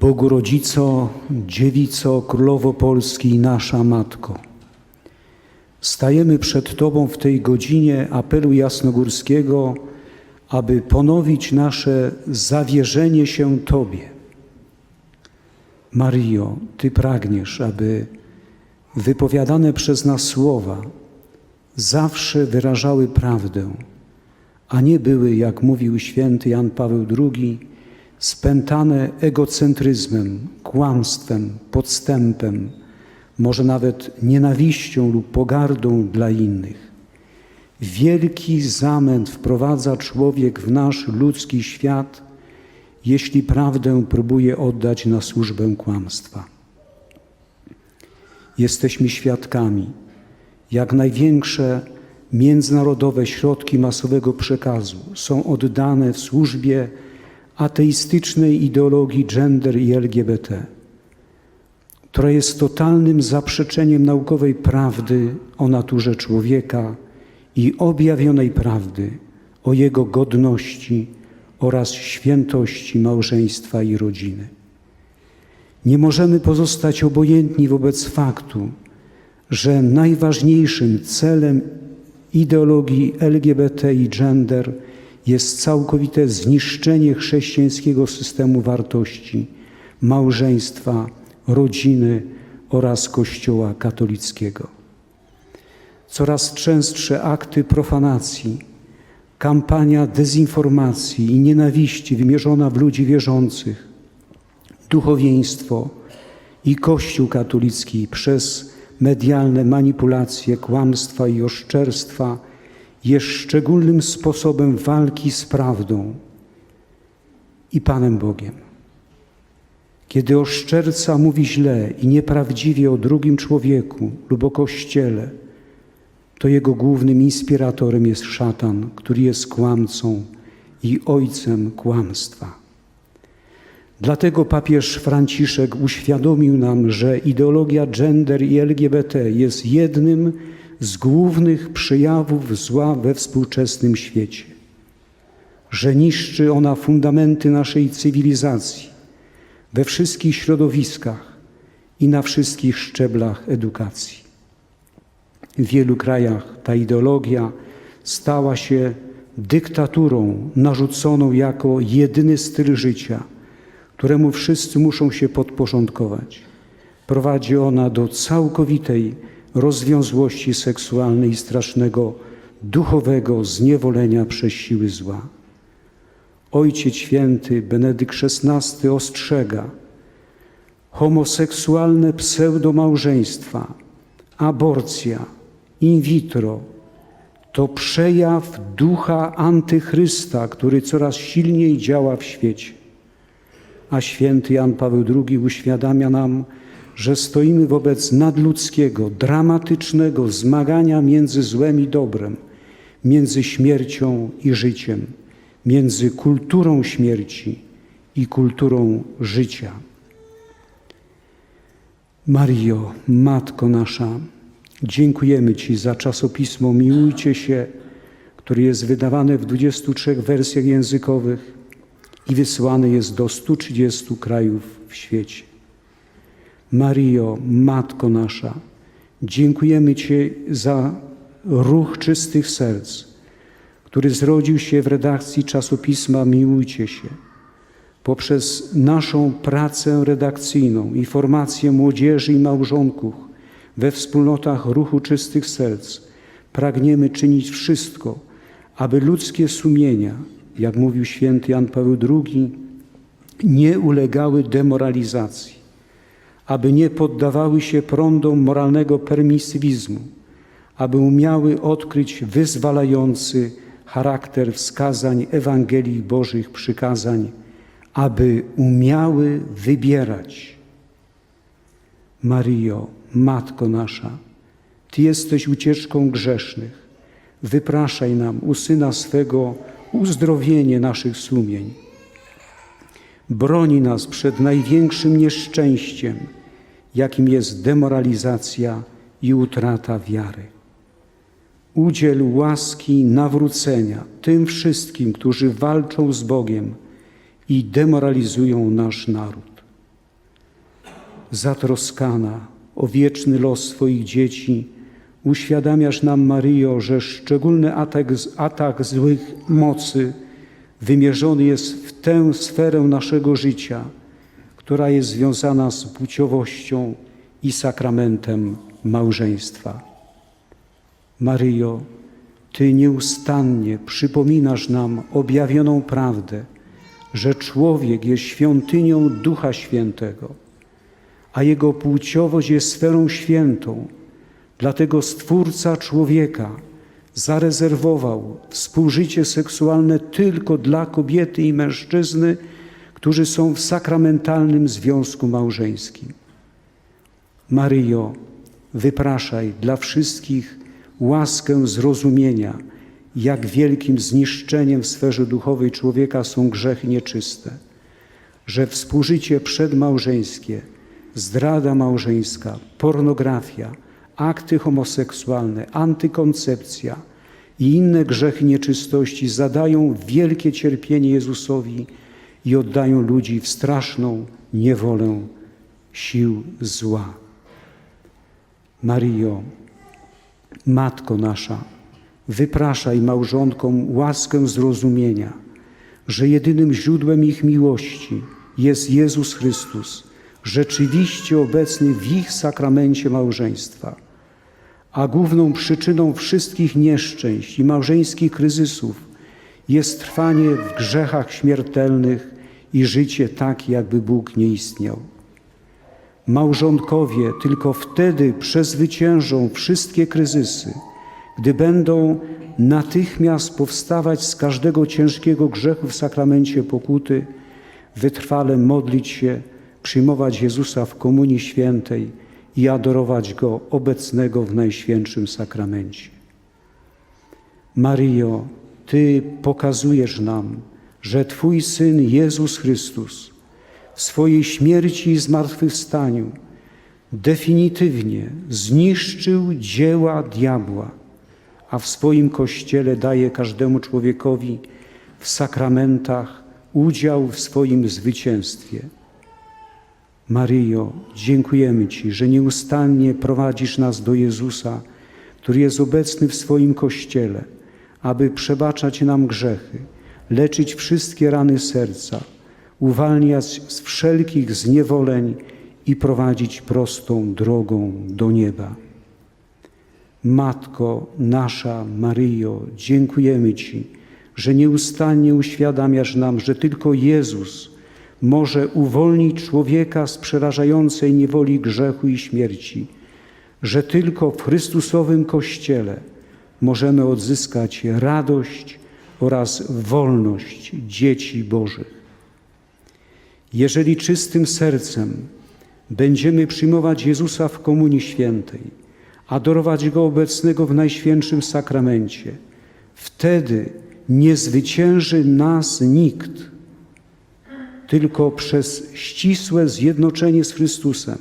Bogu Rodzico, Dziewico, Królowo Polski i nasza Matko. Stajemy przed Tobą w tej godzinie apelu jasnogórskiego, aby ponowić nasze zawierzenie się Tobie. Mario, Ty pragniesz, aby wypowiadane przez nas słowa zawsze wyrażały prawdę, a nie były, jak mówił święty Jan Paweł II, spętane egocentryzmem, kłamstwem, podstępem, może nawet nienawiścią lub pogardą dla innych. Wielki zamęt wprowadza człowiek w nasz ludzki świat, jeśli prawdę próbuje oddać na służbę kłamstwa. Jesteśmy świadkami, jak największe międzynarodowe środki masowego przekazu są oddane w służbie ateistycznej ideologii gender i LGBT, która jest totalnym zaprzeczeniem naukowej prawdy o naturze człowieka i objawionej prawdy o jego godności oraz świętości małżeństwa i rodziny. Nie możemy pozostać obojętni wobec faktu, że najważniejszym celem ideologii LGBT i gender jest całkowite zniszczenie chrześcijańskiego systemu wartości, małżeństwa, rodziny oraz Kościoła katolickiego. Coraz częstsze akty profanacji, kampania dezinformacji i nienawiści wymierzona w ludzi wierzących, duchowieństwo i Kościół katolicki przez medialne manipulacje, kłamstwa i oszczerstwa jest szczególnym sposobem walki z prawdą i Panem Bogiem. Kiedy oszczerca mówi źle i nieprawdziwie o drugim człowieku lub o Kościele, to jego głównym inspiratorem jest szatan, który jest kłamcą i ojcem kłamstwa. Dlatego papież Franciszek uświadomił nam, że ideologia gender i LGBT jest jednym z głównych przejawów zła we współczesnym świecie, że niszczy ona fundamenty naszej cywilizacji we wszystkich środowiskach i na wszystkich szczeblach edukacji. W wielu krajach ta ideologia stała się dyktaturą narzuconą jako jedyny styl życia, któremu wszyscy muszą się podporządkować. Prowadzi ona do całkowitej rozwiązłości seksualnej i strasznego duchowego zniewolenia przez siły zła. Ojciec Święty Benedykt XVI ostrzega homoseksualne pseudomałżeństwa, aborcja, in vitro to przejaw ducha antychrysta, który coraz silniej działa w świecie. A święty Jan Paweł II uświadamia nam, że stoimy wobec nadludzkiego, dramatycznego zmagania między złem i dobrem, między śmiercią i życiem, między kulturą śmierci i kulturą życia. Mario, Matko nasza, dziękujemy Ci za czasopismo Miłujcie się, które jest wydawane w 23 wersjach językowych i wysyłane jest do 130 krajów w świecie. Mario, Matko nasza, dziękujemy Ci za ruch czystych serc, który zrodził się w redakcji czasopisma Miłujcie się. Poprzez naszą pracę redakcyjną, informacje młodzieży i małżonków we wspólnotach ruchu czystych serc, pragniemy czynić wszystko, aby ludzkie sumienia, jak mówił święty Jan Paweł II, nie ulegały demoralizacji aby nie poddawały się prądom moralnego permisywizmu, aby umiały odkryć wyzwalający charakter wskazań Ewangelii Bożych przykazań, aby umiały wybierać. Mario, Matko nasza, Ty jesteś ucieczką grzesznych. Wypraszaj nam u Syna swego uzdrowienie naszych sumień. Broni nas przed największym nieszczęściem, jakim jest demoralizacja i utrata wiary. Udziel łaski nawrócenia tym wszystkim, którzy walczą z Bogiem i demoralizują nasz naród. zatroskana o wieczny los swoich dzieci, uświadamiasz nam, Maryjo, że szczególny atak, atak złych mocy wymierzony jest w tę sferę naszego życia, która jest związana z płciowością i sakramentem małżeństwa. Maryjo, Ty nieustannie przypominasz nam objawioną prawdę, że człowiek jest świątynią Ducha Świętego, a jego płciowość jest sferą świętą. Dlatego Stwórca człowieka zarezerwował współżycie seksualne tylko dla kobiety i mężczyzny, którzy są w sakramentalnym związku małżeńskim. Maryjo, wypraszaj dla wszystkich łaskę zrozumienia, jak wielkim zniszczeniem w sferze duchowej człowieka są grzechy nieczyste, że współżycie przedmałżeńskie, zdrada małżeńska, pornografia, akty homoseksualne, antykoncepcja i inne grzechy nieczystości zadają wielkie cierpienie Jezusowi i oddają ludzi w straszną niewolę sił zła. Maryjo, Matko nasza, wypraszaj małżonkom łaskę zrozumienia, że jedynym źródłem ich miłości jest Jezus Chrystus, rzeczywiście obecny w ich sakramencie małżeństwa. A główną przyczyną wszystkich nieszczęść i małżeńskich kryzysów jest trwanie w grzechach śmiertelnych i życie tak, jakby Bóg nie istniał. Małżonkowie tylko wtedy przezwyciężą wszystkie kryzysy, gdy będą natychmiast powstawać z każdego ciężkiego grzechu w sakramencie pokuty, wytrwale modlić się, przyjmować Jezusa w Komunii Świętej i adorować Go obecnego w Najświętszym Sakramencie. Maryjo, Ty pokazujesz nam, że Twój Syn Jezus Chrystus w swojej śmierci i zmartwychwstaniu definitywnie zniszczył dzieła diabła, a w swoim Kościele daje każdemu człowiekowi w sakramentach udział w swoim zwycięstwie. Maryjo, dziękujemy Ci, że nieustannie prowadzisz nas do Jezusa, który jest obecny w swoim Kościele, aby przebaczać nam grzechy, leczyć wszystkie rany serca, uwalniać z wszelkich zniewoleń i prowadzić prostą drogą do nieba. Matko nasza Maryjo, dziękujemy Ci, że nieustannie uświadamiasz nam, że tylko Jezus może uwolnić człowieka z przerażającej niewoli grzechu i śmierci, że tylko w Chrystusowym Kościele możemy odzyskać radość oraz wolność dzieci Bożych. Jeżeli czystym sercem będziemy przyjmować Jezusa w Komunii Świętej, adorować Go obecnego w Najświętszym Sakramencie, wtedy nie zwycięży nas nikt, tylko przez ścisłe zjednoczenie z Chrystusem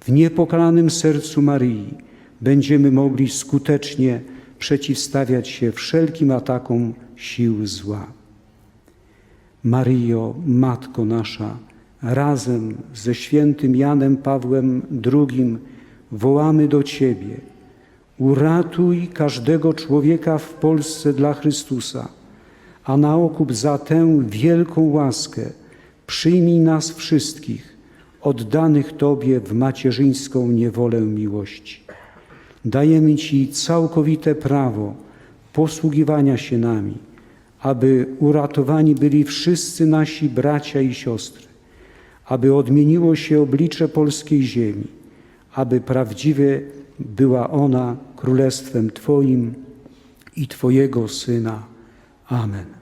w niepokalanym sercu Maryi będziemy mogli skutecznie przeciwstawiać się wszelkim atakom sił zła. Maryjo, Matko nasza, razem ze świętym Janem Pawłem II wołamy do Ciebie. Uratuj każdego człowieka w Polsce dla Chrystusa, a na okup za tę wielką łaskę przyjmij nas wszystkich, oddanych Tobie w macierzyńską niewolę miłości. Dajemy Ci całkowite prawo posługiwania się nami, aby uratowani byli wszyscy nasi bracia i siostry, aby odmieniło się oblicze polskiej ziemi, aby prawdziwie była ona królestwem Twoim i Twojego Syna. Amen.